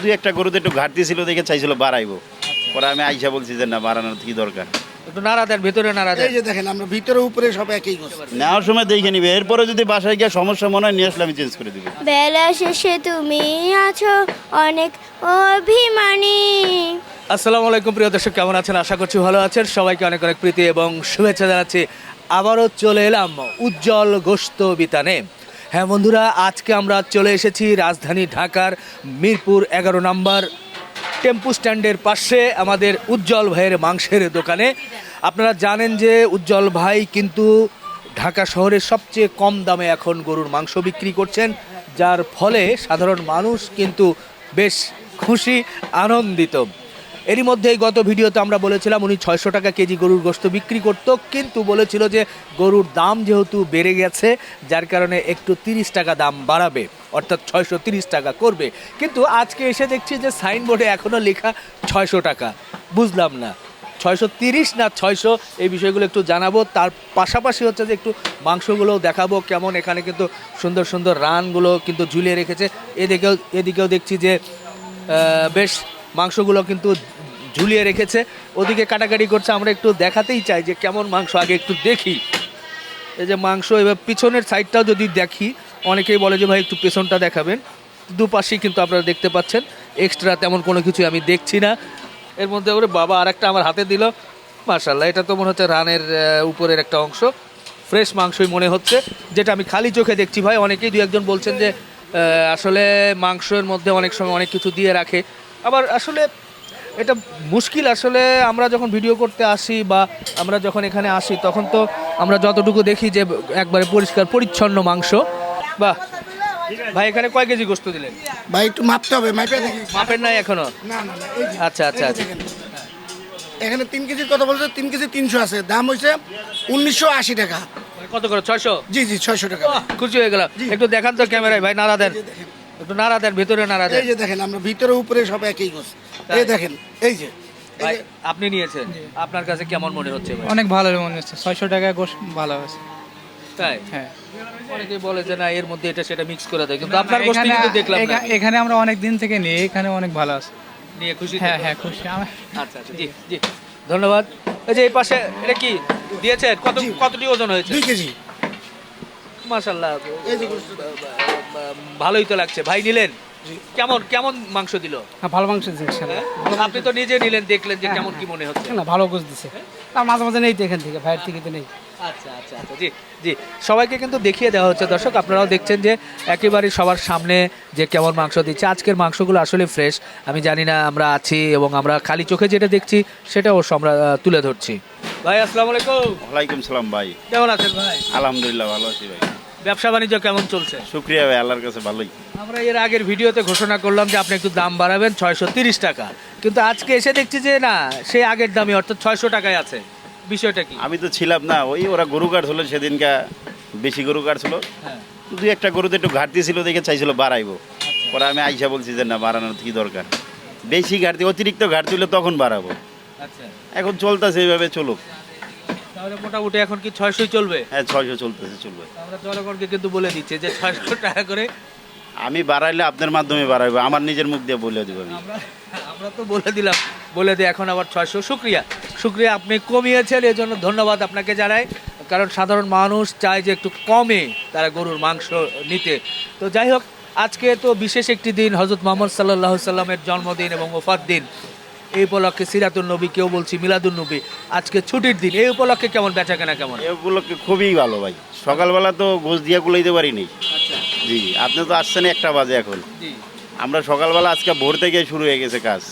দুই একটা গরুতে একটু ঘাটতি ছিল দেখে চাইছিল বাড়াইবো। পরে আমি আইসা বলছি যে না বাড়ানোর কি দরকার? একটু নাড়া দেন ভেতরে নাড়া দেন। এই যে দেখেন আমরা ভিতরে উপরে সব একই নেওয়ার সময় দেখে নিবে এরপরে যদি বাসায় গিয়ে সমস্যা মনে হয় নিয়ে আসলে আমি চেঞ্জ করে দিব। বেলা শেষে তুমি আছো অনেক অভিমানী। আসসালামু আলাইকুম প্রিয় দর্শক কেমন আছেন? আশা করছি ভালো আছেন। সবাইকে অনেক অনেক প্রীতি এবং শুভেচ্ছা জানাচ্ছি। আবারও চলে এলাম উজ্জ্বল গোস্ত বিতানে। হ্যাঁ বন্ধুরা, আজকে আমরা চলে এসেছি রাজধানী ঢাকার মিরপুর এগারো নম্বর টেম্পু স্ট্যান্ডের পাশে আমাদের উজ্জ্বল ভাইয়ের মাংসের দোকানে। আপনারা জানেন যে উজ্জ্বল ভাই কিন্তু ঢাকা শহরের সবচেয়ে কম দামে এখন গরুর মাংস বিক্রি করছেন, যার ফলে সাধারণ মানুষ কিন্তু বেশ খুশি, আনন্দিত। এরই মধ্যেই গত ভিডিওতে আমরা বলেছিলাম উনি ছয়শো টাকা কেজি গরুর গোস্ত বিক্রি করত, কিন্তু বলেছিল যে গরুর দাম যেহেতু বেড়ে গেছে, যার কারণে একটু তিরিশ টাকা দাম বাড়াবে, অর্থাৎ ছয়শো তিরিশ টাকা করবে। কিন্তু আজকে এসে দেখছি যে সাইনবোর্ডে এখনও লেখা ছয়শো টাকা। বুঝলাম না, ছয়শো তিরিশ না ছয়শো, এই বিষয়গুলো একটু জানাব। তার পাশাপাশি হচ্ছে যে একটু মাংসগুলোও দেখাবো কেমন এখানে কিন্তু সুন্দর সুন্দর রানগুলো কিন্তু ঝুলিয়ে রেখেছে। এদিকেও এদিকেও দেখছি যে বেশ মাংসগুলো কিন্তু ঝুলিয়ে রেখেছে। ওদিকে কাটাকাটি করছে, আমরা একটু দেখাতেই চাই যে কেমন মাংস, আগে একটু দেখি। এই যে মাংস, এবার পিছনের সাইডটাও যদি দেখি, অনেকেই বলে যে ভাই একটু পেছনটা দেখাবেন। দুপাশেই কিন্তু আপনারা দেখতে পাচ্ছেন এক্সট্রা তেমন কোনো কিছু আমি দেখছি না। এর মধ্যে ওরে বাবা, আরেকটা আমার হাতে দিল। মার্শাল্লাহ এটা তো মনে হচ্ছে রানের উপরের একটা অংশ। ফ্রেশ মাংসই মনে হচ্ছে, যেটা আমি খালি চোখে দেখছি ভাই। অনেকেই দু একজন বলছেন যে আসলে মাংসের মধ্যে অনেক সময় অনেক কিছু দিয়ে রাখে। আবার আসলে এটা মুশকিল আসলে আমরা যখন ভিডিও করতে আসি বা আমরা যখন এখানে আসি তখন তো আমরা যতটুকু দেখি যে একবারে পরিষ্কার পরিচ্ছন্ন মাংস। বা ভাই এখানে কয় কেজি গোস্ত দিলেন? ভাই একটু মাপতে হবে মাপে মাপের নাই এখনও? না না আচ্ছা আচ্ছা আচ্ছা। এখানে তিন কেজির কথা বলছে তিন কেজি তিনশো আছে। দাম হয়েছে উনিশশো আশি টাকা। কত করে? ছয়শো? জি জি ছয়শো টাকা। খুশি হয়ে গেলাম। একটু দেখান তো ক্যামেরায় ভাই নাড়া দেন। একটু নাড়া দেন ভেতরে নাড়া দেন। এই যে দেখেন আমরা ভিতরে উপরে সব একই গোছ। এই দেখেন এই যে ভাই আপনি নিয়েছেন। আপনার কাছে কেমন মনে হচ্ছে ভাই? অনেক ভালো মনে হচ্ছে। ছয়শো টাকায় গোশ ভালো আছে তাই? হ্যাঁ। অনেকেই বলে যে না এর মধ্যে এটা সেটা মিক্স করে দেয়। কিন্তু আপনার এখানে কিন্তু দেখলাম না। এখানে আমরা অনেক দিন থেকে নিই এখানে অনেক ভালো আছে। নিয়ে খুশি হ্যাঁ হ্যাঁ খুশি। আচ্ছা আচ্ছা জি জি। ধন্যবাদ। এই যে এই পাশে এটা কি? দিয়েছেন? কত কতটি ওজন হয়েছে? দুই কেজি। মাশাল্লাহ এই যে। ভালোই তো লাগছে। ভাই নিলেন? কেমন কেমন মাংস দিল? হ্যাঁ, ভালো মাংস। হ্যাঁ? আপনি তো নিজে নিলেন দেখলেন যে কেমন কি মনে হচ্ছে। না ভালো গোশ দিছে। আর মাঝে মাঝে নেই তো এখান থেকে ভাইয়ের থেকে তো নেই। আচ্ছা আচ্ছা আচ্ছা জি জি। সবাইকে কিন্তু দেখিয়ে দেওয়া হচ্ছে। দর্শক আপনারাও দেখছেন যে একেবারে সবার সামনে যে কেমন মাংস দিচ্ছে। আজকের মাংসগুলো আসলে ফ্রেশ। আমি জানি না আমরা আছি এবং আমরা খালি চোখে যেটা দেখছি সেটা অবশ্য আমরা তুলে ধরছি। ভাই আসসালামু আলাইকুম। ওয়ালাইকুম সালাম ভাই। কেমন আছেন ভাই? আলহামদুলিল্লাহ ভালো আছি ভাই। ব্যবসা বাণিজ্য কেমন চলছে? শুক্রিয়া ভাই আল্লাহর কাছে ভালোই। আমরা এর আগের ভিডিওতে ঘোষণা করলাম যে আপনি একটু দাম বাড়াবেন ছয়শো তিরিশ টাকা। কিন্তু আজকে এসে দেখছি যে না সে আগের দামই অর্থাৎ ছয়শো টাকায় আছে। বিষয়টা কি? আমি তো ছিলাম না ওই ওরা গরু কাটছিল সেদিনকা বেশি গরু কাটছিল হ্যাঁ। দুই একটা গরুতে একটু ঘাটতি ছিল দেখে চাইছিল বাড়াইবো। পরে আমি আইসা বলছি যে না বাড়ানোর কি দরকার? বেশি ঘাটতি অতিরিক্ত ঘাটতি হলে তখন বাড়াবো। আচ্ছা। এখন চলতেছে এইভাবে চলুক। তাহলে মোটামুটি এখন কি ছয়শোই চলবে? হ্যাঁ ছয়শো চলতেছে চলবে। আমরা জনগণকে কিন্তু বলে দিচ্ছি যে ছয়শো টাকা করে আমি বাড়াইলে আপনার মাধ্যমে বাড়াইবো আমার নিজের মুখ দিয়ে বলে দিব আমি। আমরা তো বলে দিলাম বলে দিই এখন আবার ছয়শো। শুক্রিয়া। শুক্রিয়া আপনি কমিয়েছেন এর জন্য ধন্যবাদ আপনাকে জানাই। কারণ সাধারণ মানুষ চায় যে একটু কমে তারা গরুর মাংস নিতে। তো যাই হোক আজকে তো বিশেষ একটি দিন হজরত মোহাম্মদ সাল্লাহ সাল্লামের জন্মদিন এবং ওফার দিন। এই উপলক্ষে সিরাতুল নবী কেউ বলছি মিলাদুল নবী। আজকে ছুটির দিন এই উপলক্ষে কেমন বেচা কেনা কেমন? এই উপলক্ষে খুবই ভালো ভাই। সকালবেলা তো গোছ দিয়া গুলাইতে পারিনি। আচ্ছা। জি আপনি তো আসছেন একটা বাজে এখন। আমরা সকালবেলা আজকে ভোর থেকে শুরু হয়ে গেছে কাজ।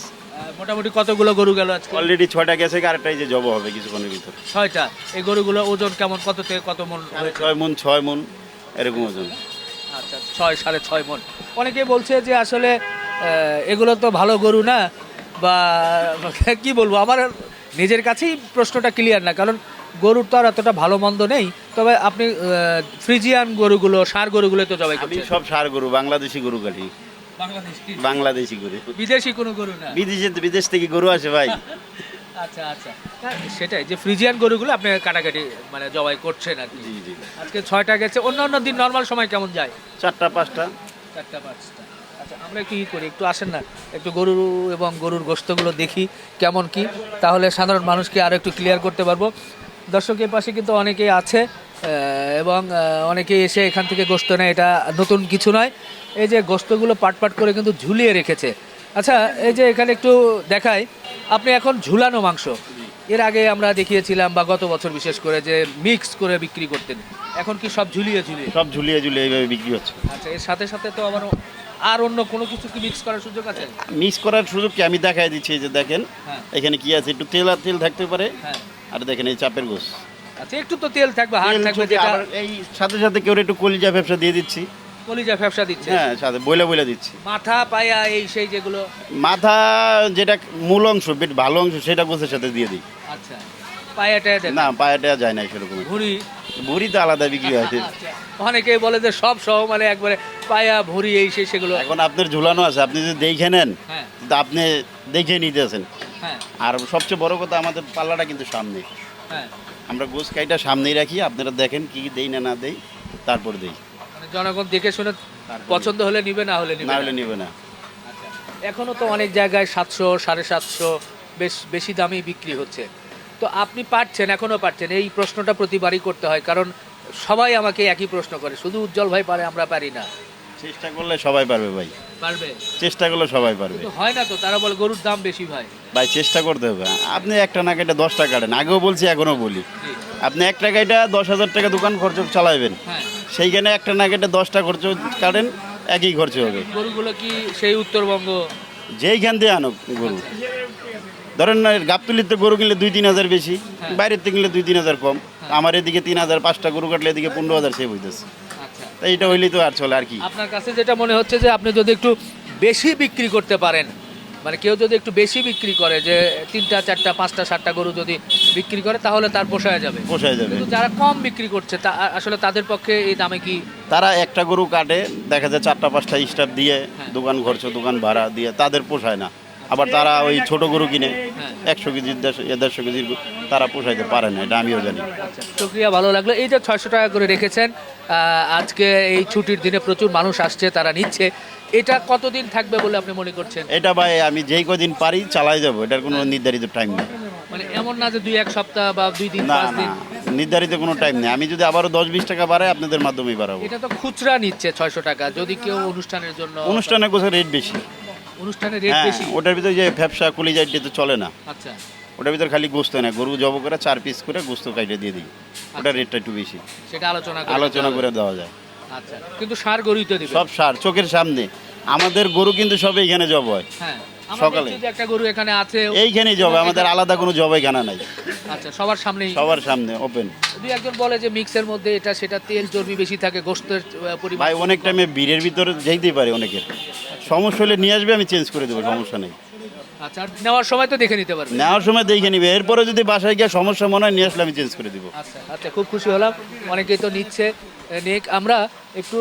মোটামুটি কতগুলো গরু গেল আজকে? অলরেডি ছয়টা গেছে আরেকটাই যে জব হবে কিছুক্ষণের ভিতর। ছয়টা। এই গরুগুলো ওজন কেমন কত থেকে কত মন ছয় মন ছয় মন এরকম ওজন। আচ্ছা ছয় সাড়ে ছয় মন। অনেকে বলছে যে আসলে এগুলো তো ভালো গরু না। বা কি বলব আমার নিজের কাছেই প্রশ্নটা ক্লিয়ার না কারণ গরুর তো আর এতটা ভালো মন্দ নেই। তবে আপনি ফ্রিজিয়ান গরুগুলো সার গরুগুলো তো জবাই আমি সব সার গরু বাংলাদেশি গরু কাটি বাংলাদেশি বাংলাদেশি গরু। বিদেশি কোনো গরু না? বিদেশে বিদেশ থেকে গরু আসে ভাই। আচ্ছা আচ্ছা। সেটাই যে ফ্রিজিয়ান গরুগুলো আপনি কাটাকাটি মানে জবাই করছেন আর কি। জি জি। আজকে ছয়টা গেছে অন্য অন্য দিন নর্মাল সময় কেমন যায়? চারটা পাঁচটা। চারটা পাঁচটা। আমরা একটু করি একটু আসেন না একটু গরু এবং গরুর গোস্তগুলো দেখি কেমন কি তাহলে সাধারণ মানুষকে আরও একটু ক্লিয়ার করতে পারব। দর্শকের পাশে কিন্তু অনেকেই আছে এবং আহ, অনেকেই এসে এখান থেকে গোস্ত নেয় এটা নতুন কিছু নয়। এই যে গোস্তগুলো পাট পাট করে কিন্তু ঝুলিয়ে রেখেছে। আচ্ছা এই যে এখানে একটু দেখাই আপনি এখন ঝুলানো মাংস এর আগে আমরা দেখিয়েছিলাম বা গত বছর বিশেষ করে যে মিক্স করে বিক্রি করতেন। এখন কি সব ঝুলিয়ে ঝুলিয়ে? সব ঝুলিয়ে ঝুলিয়ে এইভাবে বিক্রি হচ্ছে। আচ্ছা এর সাথে সাথে তো আবার আর অন্য কোনো কিছু কি মিক্স করার সুযোগ আছে? মিক্স করার সুযোগ কি? আমি দেখাই দিচ্ছি এই যে দেখেন। হ্যাঁ। এখানে কি আছে? একটু তেল আর তেল থাকতে পারে। হ্যাঁ। আর দেখেন এই চাপের গোস। আচ্ছা একটু তো তেল থাকবে হাড় তেল থাকবে ঝুঁকে যেটা আবার এই সাথে সাথে কেউ একটু কলিজা ব্যবসা দিয়ে দিচ্ছি। কলিজা ব্যবসা দিচ্ছে। হ্যাঁ সাথে বইলা বইলা দিচ্ছি। মাথা পায়া এই সেই যেগুলো। মাথা যেটা মূল অংশ বেশ ভালো অংশ সেটা গোছের সাথে দিয়ে দিই। আচ্ছা। পায়া টায়া দেন না পায়াটা যায় না সেরকম। ভুঁড়ি? ভুড়ি তো আলাদা বিক্রি হয়। আচ্ছা, অনেকেই বলে যে সব সহ মানে একবারে পায়া ভুঁড়ি এই সেই সেগুলো। এখন আপনার ঝুলানো আছে আপনি যদি দেখে নেন হ্যাঁ। তা আপনি দেখে নিতেছেন হ্যাঁ। আর সবচেয়ে বড় কথা আমাদের পাল্লাটা কিন্তু সামনে। হ্যাঁ। আমরা গোস কাইটা সামনেই রাখি আপনারা দেখেন কি দেই না না দেই তারপর দেই। জনগণ দেখে শুনে পছন্দ হলে নিবে না হলে নিবে না। হলে নিবে না আচ্ছা। এখনও তো অনেক জায়গায় সাতশো সাড়ে সাতশো বেশ বেশি দামেই বিক্রি হচ্ছে তো আপনি পারছেন এখনও পারছেন এই প্রশ্নটা প্রতিবারই করতে হয় কারণ সবাই আমাকে একই প্রশ্ন করে শুধু উজ্জ্বল ভাই পারে আমরা পারি না চেষ্টা করলে সবাই পারবে ভাই। পারবে? চেষ্টা করলে সবাই পারবে। হয় না তো তারা বলে গরুর দাম বেশি ভাই। ভাই চেষ্টা করতে হবে। আপনি একটা না কেটে দশটা কাটেন। আগেও বলছি এখনও বলি। আপনি এক টাকাটা দশ হাজার টাকা দোকান খরচ চালাবেন হ্যাঁ। সেইখানে একটা না কেটে দশটা খরচ কাটেন একই খরচ হবে। গরুগুলো কি সেই উত্তরবঙ্গ? যেইখান দিয়ে আনো গরু। ধরেন না গাবতুলিতে গরু কিনলে দুই তিন হাজার বেশি বাইরের থেকে কিনলে দুই তিন হাজার কম। আমার এদিকে তিন হাজার পাঁচটা গরু কাটলে এদিকে পনেরো হাজার হইতেছে। আচ্ছা তাই এটা হইলেই তো আর চলে আর কি? আপনার কাছে যেটা মনে হচ্ছে যে আপনি যদি একটু বেশি বিক্রি করতে পারেন মানে কেউ যদি একটু বেশি বিক্রি করে যে তিনটা চারটা পাঁচটা সাতটা গরু যদি বিক্রি করে তাহলে তার পোষায় যাবে। পোষায় যাবে। কিন্তু যারা কম বিক্রি করছে তা আসলে তাদের পক্ষে এই দামে কি তারা একটা গরু কাটে দেখা যায় চারটা পাঁচটা স্টাফ দিয়ে হ্যাঁ। দোকান খরচ দোকান ভাড়া দিয়ে তাদের পোষায় না। আবার তারা ওই ছোট গরু কিনে। একশো কেজির দেড়শো দেড়শো কেজির তারা পোষাইতে পারে না এটা আমিও জানি। প্রক্রিয়া ভালো লাগল। এই যে ছয়শো টাকা করে রেখেছেন আজকে এই ছুটির দিনে প্রচুর মানুষ আসছে তারা নিচ্ছে। এটা কতদিন থাকবে বলে আপনি মনে করছেন? এটা ভাই আমি যেই কদিন পারি চালাই যাব এটার কোনো নির্ধারিত টাইম নেই। মানে এমন না যে দুই এক সপ্তাহ বা দুই দিন না পাঁচ দিন? নির্ধারিত কোনো টাইম নেই। আমি যদি আবারও দশ বিশ টাকা বাড়াই আপনাদের মাধ্যমেই বাড়াবো। এটা তো খুচরা নিচ্ছে ছয়শো টাকা যদি কেউ অনুষ্ঠানের জন্য অনুষ্ঠানে গোছের রেট বেশি। অনুষ্ঠানের রেট হ্যাঁ বেশি? ওটার ভিতরে যে ব্যবসা কলিজা এটা তো চলে না। আচ্ছা। ওটার ভিতরে খালি গোস্ত না গরু জব করে চার পিস করে গোস্ত কাইটে দিয়ে দিই। ওটার রেটটা একটু বেশি। সেটা আলোচনা করে আলোচনা করে দেওয়া যায়। আচ্ছা। কিন্তু সার গরুই তো দিবে। সব সার চোখের সামনে। আমাদের গরু কিন্তু সব এখানে জব হয়। হ্যাঁ। সকালে। একটা গরু এখানে আছে এইখানেই জব আমাদের আলাদা কোনো জবাই খানা নাই। আচ্ছা সবার সামনেই সবার সামনে ওপেন দুই একজন বলে যে মিক্সের মধ্যে এটা সেটা তেল চর্বি বেশি থাকে গোস্তের পরিমাণ ভাই অনেক টাইমে ভিড়ের ভিতরে যেতেই পারে অনেকের। সমস্যা হলে নিয়ে আসবে আমি চেঞ্জ করে দেবো সমস্যা নেই। আচ্ছা নেওয়ার সময় তো দেখে নিতে পারবে। নেওয়ার সময় দেখে নিবে। এরপরে যদি বাসায় গিয়ে সমস্যা মনে হয় নিয়ে আসলে আমি চেঞ্জ করে দিব। আচ্ছা আচ্ছা খুব খুশি হলাম। অনেকেই তো নিচ্ছে। নেক আমরা একটু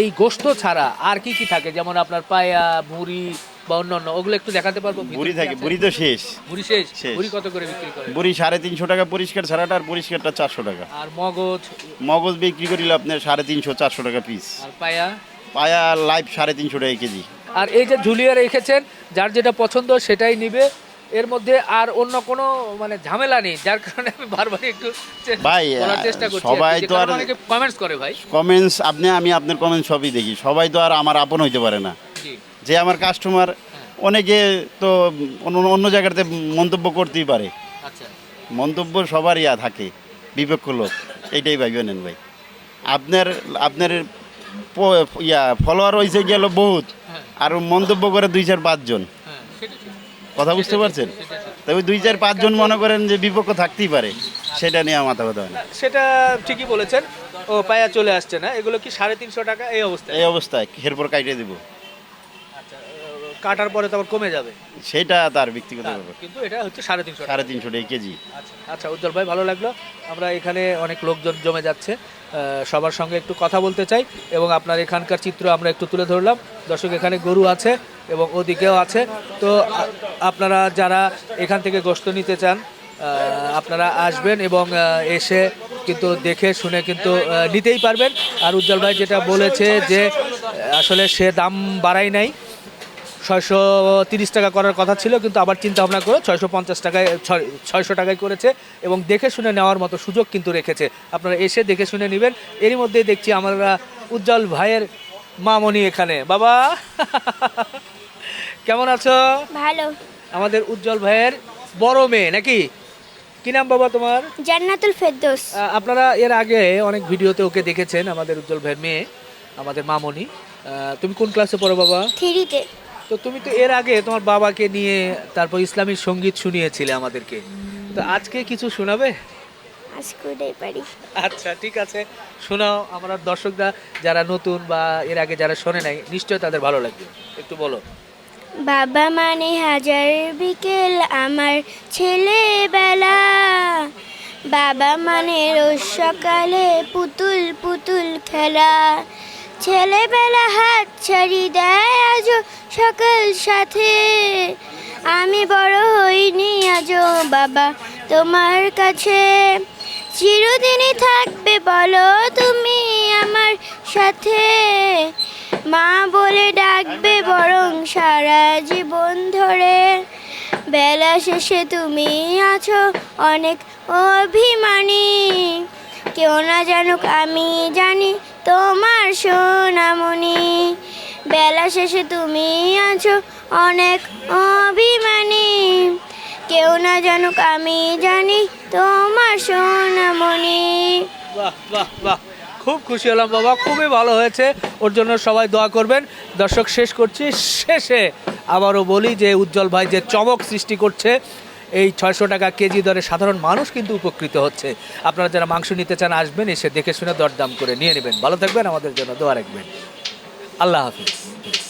এই গোস্ত ছাড়া আর কি কি থাকে? যেমন আপনার পায়া ভুঁড়ি বা অন্যান্য ওগুলো একটু দেখাতে পারব বুড়ি থাকে বুড়ি তো শেষ। ভুঁড়ি শেষ। ভুঁড়ি কত করে বিক্রি করে? বুড়ি সাড়ে তিনশো টাকা পরিষ্কার ছাড়াটা আর পরিষ্কারটা চারশো টাকা। আর মগজ? মগজ বিক্রি করিলে আপনার সাড়ে তিনশো চারশো টাকা পিস আর পায়া? পায়া লাইভ সাড়ে তিনশো টাকা কেজি। আর এই যে ঝুলিয়ে রেখেছেন যার যেটা পছন্দ সেটাই নিবে। এর মধ্যে আর অন্য কোনো মানে ঝামেলা নেই যার কারণে আমি বারবার একটু ভাই, চেষ্টা করছি সবাই তো আর- অনেকে কমেন্টস করে ভাই। কমেন্টস আপনি আমি আপনার কমেন্টস সবই দেখি। সবাই তো আর আমার আপন হইতে পারে না। জি। যে আমার কাস্টমার অনেকে তো অন্য জায়গাতে মন্তব্য করতেই পারে। আচ্ছা। মন্তব্য সবার ইয়া থাকে বিপক্ষ লোক। এইটাই ভাইবে নেন ভাই। আপনার আপনার ইয়া ফলোয়ার হয়েছে গেল বহুত হ্যাঁ। আর মন্তব্য করে দুই চার পাঁচজন হ্যাঁ কথা বুঝতে পারছেন? তবে দুই চার পাঁচজন মনে করেন যে বিপক্ষ থাকতেই পারে সেটা নিয়ে মাথা কথা হয় না। সেটা ঠিকই বলেছেন। ও পায়া চলে আসছে না এগুলো কি সাড়ে তিনশো টাকা? এই অবস্থায়। এই অবস্থায় এরপর কাইটে দিব। কাটার পরে তো আবার কমে যাবে। সেটা তার ব্যক্তিগত ব্যাপার। কিন্তু এটা হচ্ছে সাড়ে তিনশো সাড়ে তিনশো টাকা কেজি। আচ্ছা আচ্ছা উজ্জ্বল ভাই ভালো লাগল। আমরা এখানে অনেক লোকজন জমে যাচ্ছে। সবার সঙ্গে একটু কথা বলতে চাই এবং আপনার এখানকার চিত্র আমরা একটু তুলে ধরলাম। দর্শক এখানে গরু আছে এবং ওদিকেও আছে। তো আপনারা যারা এখান থেকে গোস্ত নিতে চান আপনারা আসবেন এবং এসে কিন্তু দেখে শুনে কিন্তু নিতেই পারবেন। আর উজ্জ্বল ভাই যেটা বলেছে যে আসলে সে দাম বাড়াই নাই। ছয়শো তিরিশ টাকা করার কথা ছিল কিন্তু আবার চিন্তা ভাবনা করে ছয়শো পঞ্চাশ টাকায় ছয় ছয়শো টাকায় করেছে এবং দেখে শুনে নেওয়ার মতো সুযোগ কিন্তু রেখেছে। আপনারা এসে দেখে শুনে নেবেন। এরই মধ্যে দেখছি আমরা উজ্জ্বল ভাইয়ের মামনি এখানে। বাবা কেমন আছো? ভালো। আমাদের উজ্জ্বল ভাইয়ের বড় মেয়ে নাকি? কি নাম বাবা তোমার? জান্নাতুল ফেরদৌস। আপনারা এর আগে অনেক ভিডিওতে ওকে দেখেছেন আমাদের উজ্জ্বল ভাইয়ের মেয়ে আমাদের মামনি। তুমি কোন ক্লাসে পড়ো বাবা? থ্রিতে। তো তুমি তো এর আগে তোমার বাবাকে নিয়ে তারপর ইসলামী সংগীত শুনিয়েছিলে আমাদেরকে। তো আজকে কিছু শোনাবে? আচ্ছা ঠিক আছে। শোনাও আমরা দর্শকরা যারা নতুন বা এর আগে যারা শোনে নাই নিশ্চয়ই তাদের ভালো লাগবে। একটু বলো। বাবা মানে হাজার বিকেল আমার ছেলেবেলা। বাবা মানে রোজ সকালে পুতুল পুতুল খেলা। ছেলেবেলা হাত ছাড়ি দেয় আজও সকাল সাথে। আমি বড় হইনি আজও, বাবা, তোমার কাছে। চিরদিনই থাকবে, বলো তুমি আমার সাথে। মা বলে ডাকবে বরং সারা জীবন ধরে। বেলা শেষে তুমি আছো অনেক অভিমানী। কেউ না জানুক আমি জানি তোমার সোনামণি, বেলা শেষে তুমি আছো অনেক অভিমানী। কেউ না জানুক আমি জানি তোমার সোনামণি। খুব খুশি হলাম বাবা, খুবই ভালো হয়েছে। ওর জন্য সবাই দোয়া করবেন। দর্শক, শেষ করছি। শেষে আবারও বলি যে উজ্জ্বল ভাই যে চমক সৃষ্টি করছে এই ছয়শো টাকা কেজি দরে সাধারণ মানুষ কিন্তু উপকৃত হচ্ছে। আপনারা যারা মাংস নিতে চান আসবেন, এসে দেখে শুনে দরদাম করে নিয়ে নেবেন। ভালো থাকবেন, আমাদের জন্য দোয়া রাখবেন। আল্লাহ হাফিজ।